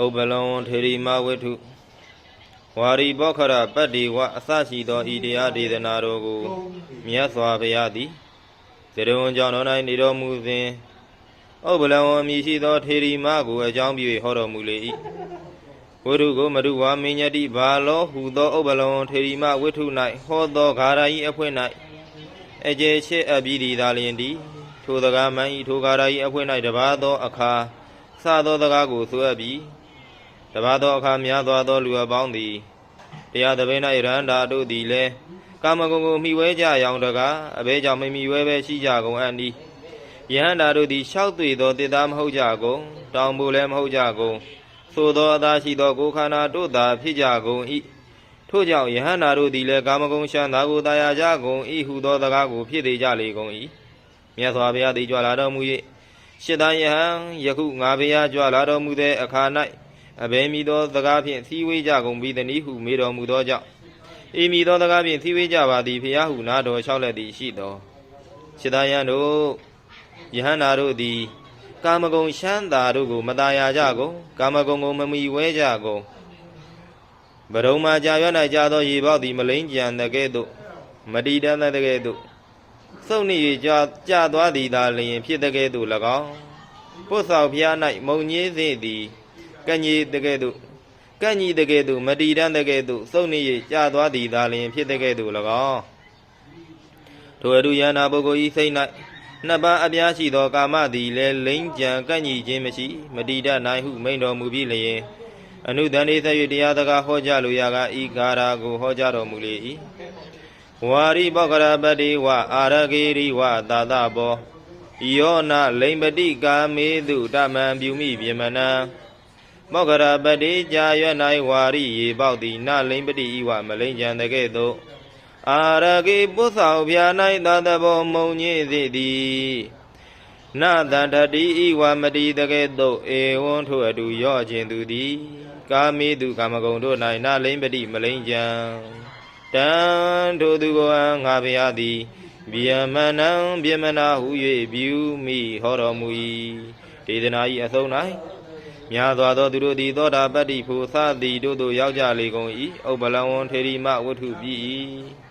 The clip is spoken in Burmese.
ဥပ္ပလံဝံထေရီမဝိထုဝါရီဘောခရပတ္တိဝအစရှိသောဤတရားဒေသနာတော်ကိုမြတ်စွာဘုရားသည်သရဝံကြောင့်တော်၌နေတော်မူစဉ်ဥပ္ပလံဝံမြည်ရှိသောထေရီမကိုအကြောင်းပြု၍ဟောတော်မူလေ၏ဝိထုကိုမတုဝါမင်းညတိဘာလောဟူသောဥပ္ပလံဝံထေရီမဝိထု၌ဟောသောဂါရာဤအဖွင့်၌အကျေချစ်အပ်ပြီးသည်သာလျင်သည်ထိုစကားမှန်ဤထိုဂါရာဤအဖွင့်၌တပါသောအခါစသောစကားကိုဆိုအပ်ပြီး တပါသောအခါများစွာသောလူအပေါင်းသည်တရားသဘင်၌ရဟန္တာတို့သည်လည်းကာမဂုဏ်ကိုမှီဝဲကြရောင်တကားအဘဲကြောင့်မမီဝဲပဲရှိကြကုန်အံ့ဤယဟန္တာတို့သည်ရှောက်သွေသောတေသားမဟုတ်ကြကုန်တောင်ဖို့လည်းမဟုတ်ကြကုန်သို့သောအသာရှိသောကိုယ်ခန္ဓာတို့သာဖြစ်ကြကုန်၏ထို့ကြောင့်ယဟန္တာတို့သည်လည်းကာမဂုဏ်ရှံသာကိုတာယာကြကုန်၏ဟုသောစကားကိုဖြစ်သေးကြလေကုန်၏မြတ်စွာဘုရားသည်ကြွလာတော်မူ၍ရှစ်တန်ယဟန်ယခုငါဘုရားကြွလာတော်မူတဲ့အခါ၌ အဘယ်မည်သောစကားဖြင့်သီးဝေးကြကုန်ပြီးသည်ဟုမေးတော်မူသောကြောင့်ဤမည်သောစကားဖြင့်သီးဝေးကြပါသည်ဘုရားဟုနာတော်လျှောက်လက်သည်ရှိသောရှစ်တန်ယဟန်တို့ယဟန္တာတို့သည်ကာမဂုဏ်ရှမ်းသာတို့ကိုမตายာကြကုန်ကာမဂုဏ်ကိုမမီဝဲကြကုန်ဘရုံမှာကြာရွ၌ကြာသောရေပေါက်သည်မလိမ့်ကြံတဲ့ကဲ့သို့မတီတတ်တဲ့ကဲ့သို့ စုံနေ၍ကြာကြာသွားသည်သာလျင်ဖြစ်တဲ့ကဲ့သို့၎င်းပုတ်ဆောင်ဖျား၌မုံညင်းစေသည် ကညီတဲ့ကဲ့သို့ကညီတဲ့ကဲ့သို့မတီတန်းတဲ့ကဲ့သို့စုံနေ၍ကြာသွားသည်သာလျင်ဖြစ်တဲ့ကဲ့သို့၎င်းထိုအရုယနာပုဂ္ဂိုလ်ဤစိတ်၌နှစ်ပါးအပြားရှိသောကာမသည်လည်းလိမ့်ကြံကညီခြင်းမရှိ မတီတတ်နိုင်ဟုမိန်တော်မူပြီးလျင်အနုတန်ဒီဆက်၍တရားစကားဟောကြားလိုရာကဤကာရာကိုဟောကြားတော်မူလေ၏ဝါရိပောကရပတိဝအာရဂေရိဝသာသဘောယောနလိမ္ပတိကာမေတုတမံပြုမိပြေမနံ မောကရပတိကြာရွ၌ဝါရိရေပေါက်သည်နလိမ္ပတိဤဝမလိမ့်ကြံတကဲ့သို့အာရဂေပုသောဗျာ၌သာသဘောမုံညိစေသည်နတန္တတိဤဝမတိတကဲ့သို့ဧဝံထိုအတူရော့ခြင်းသူသည်ကာမေတုကာမဂုဏ်တို့၌နလိမ္ပတိမလိမ့်ကြံတံထိုသူကိုအငါဘုရားသည်ဗျမနံဗျမနာဟု၍ပြုမိဟောတော်မူ၏ဒေသနာ၏အဆုံး၌ များစွာသောသူတို့သည်သောတာပတ္တိဖို့သသည်တို့သို့ရောက်ကြလေကုန်၏ဥပ္ပလံဝံထေရီမဝတ္ထုပြီ၏